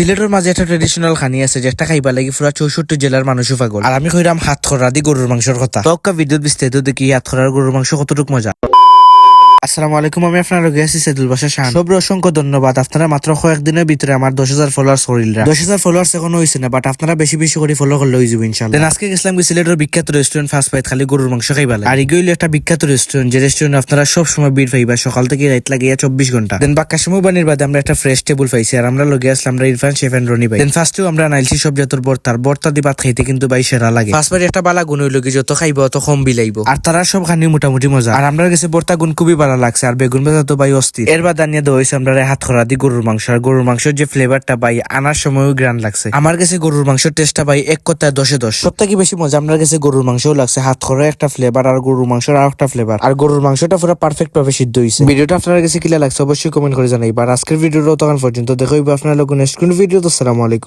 সিলেটের মাঝে একটা ট্রেডিশনাল খানি আছে যেটা খাইবা লাগি পুরা চৌষট্টি জেলার মানুষও পাগল। আর আমি কইরাম হাত খরা দি গরুর মাংসের কথা। তক্কা বিদ্যুৎ বিস্তারিত দেখি হাত খরার গরুর মাংস কতটুকু মজা। আসসালামু আলাইকুম আমি আপনার লগে আছি সেদুল বাসা শাহ সব অসংখ্য ধন্যবাদ। আপনারা মাত্র কয়েকদিনের ভিতরে আমার দশ হাজার ফলোয়ার্স করিলরা দশ হাজার ফলোয়ার্স এখন হয়েছে না বাট আপনারা বেশি বেশি করে ফলো করলে হয়ে যাবে ইনশাল্লাহ আজকে গেছিলাম কি সিলেটের বিখ্যাত রেস্টুরেন্ট ফার্স্ট পাইত খালি গরুর মাংস খাইবা লাগে। আর এগুলো একটা বিখ্যাত রেস্টুরেন্ট যে রেস্টুরেন্ট আপনারা সব সময় ভিড় পাইবা সকাল থেকে রাত লাগিয়া চব্বিশ ঘণ্টা। দেন বাক্কা সময় বানির বাদে আমরা একটা ফ্রেশ টেবিল পাইছি আর আমরা লগে আসলাম আমরা ইরফান শেফ এন্ড রনি ভাই। দেন ফার্স্টেও আমরা নাইলছি সব যতর বর্তার বর্তা দি ভাত খাইতে কিন্তু ভাই সেরা লাগে। ফার্স্ট বারে একটা বালা গুণ হইল কি যত খাইবো অত কম বিলাইব। আর তারা সব খানি মোটামুটি মজা। আর আমরা গেছে বর্তা গুণ খুবই ভালো লাগছে, আর বেগুন ভাজা তো ভাই অস্থির। এর বাদ আনিয়ে হয়েছে আমরা হাত খরা দি গরুর মাংস, আর গরুর মাংসের যে ফ্লেভারটা ভাই, আনার সময়ও গ্রান লাগছে। আমার কাছে গরুর মাংসের টেস্টটা ভাই এক কথায় দশে দশ। সব থেকে বেশি মজা আমার কাছে গরুর মাংসও লাগছে, হাত খরা একটা ফ্লেভার আর গরুর মাংসের আর একটা ফ্লেভার আর গরুর মাংসটা পুরো পারফেক্ট ভাবে সিদ্ধ হয়েছে ভিডিওটা আপনার কাছে কিলা লাগছে অবশ্যই কমেন্ট করে জানাইবা। আর আজকের ভিডিওটা তখন পর্যন্ত দেখো আপনার লোক নেক্সট কোন ভিডিও তো আসসালামু আলাইকুম।